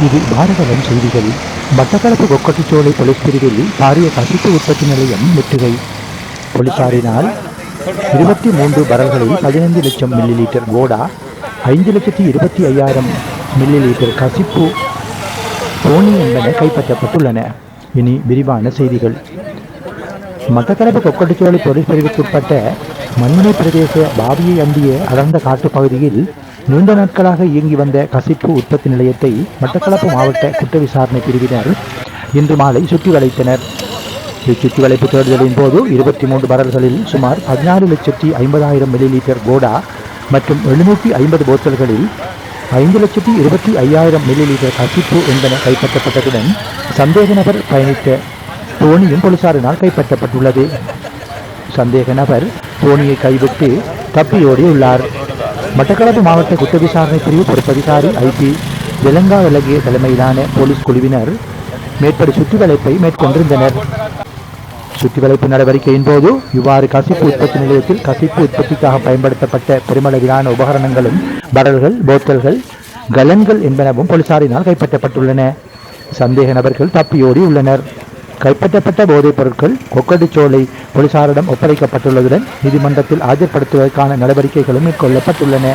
இது பாரதவன் செய்திகள். மட்டக்களப்பு கொக்கட்டிச்சோலை போலீஸ் பிரிவில் பாரிய கசிப்பு உற்பத்தி நிலையம் முற்றுகை. போலீசாரினால் இருபத்தி மூன்று பரல்களில் பதினைந்து லட்சம் மில்லி லிட்டர் கோடா ஐந்து லட்சத்தி இருபத்தி ஐயாயிரம் மில்லி லிட்டர் கசிப்பு போனி என்பன கைப்பற்றப்பட்டுள்ளன. இனி விரிவான செய்திகள். மட்டக்களப்பு கொக்கட்டிச்சோலை போலீஸ் பிரிவுக்குட்பட்ட மண்முனை பிரதேச பாவியை அண்டிய அடர்ந்த காட்டுப் பகுதியில் நீண்ட நாட்களாக இயங்கி வந்த கசிப்பு உற்பத்தி நிலையத்தை மட்டக்களப்பு மாவட்ட குற்ற விசாரணை பிரிவினர் இன்று மாலை சுற்றி வளைத்தனர் இச்சுற்றி வளைப்பு தேடுதலின் போது இருபத்தி மூன்று பரல்களில் சுமார் பதினாறு லட்சத்தி ஐம்பதாயிரம் மில்லி லிட்டர் கோடா மற்றும் எழுநூற்றி ஐம்பது போத்தல்களில் ஐந்து லட்சத்தி இருபத்தி ஐயாயிரம் மில்லி லிட்டர் கசிப்பு என்பன கைப்பற்றப்பட்டதுடன் சந்தேக நபர் பயணித்த தோணியும் போலீசாரினால் கைப்பற்றப்பட்டுள்ளது. சந்தேக நபர் தோணியை கைவிட்டு தப்பியோடியுள்ளார். மட்டக்களப்பு மாவட்ட குற்ற விசாரணை பிரிவு பொறுப்பதிகாரி ஐபி விலங்கா விலகிய தலைமையிலான போலீஸ் குழுவினர் மேற்படி சுற்றிவளைப்பை மேற்கொண்டிருந்தனர். சுற்றிவளைப்பு நடவடிக்கையின் போது இவ்வாறு கசிப்பு உற்பத்தி நிலையத்தில் கசிப்பு உற்பத்திக்காக பயன்படுத்தப்பட்ட பெருமளவிலான உபகரணங்களும் படல்கள் போத்தல்கள் கலன்கள் என்பனவும் போலீசாரினால் கைப்பற்றப்பட்டுள்ளன. சந்தேக நபர்கள் தப்பியோடி உள்ளனர். கைப்பற்றப்பட்ட போதைப் பொருட்கள் கொக்கடிச்சோலை போலீசாரிடம் ஒப்படைக்கப்பட்டுள்ளதுடன் நீதிமன்றத்தில் ஆஜர்படுத்துவதற்கான நடவடிக்கைகளும் மேற்கொள்ளப்பட்டுள்ளன.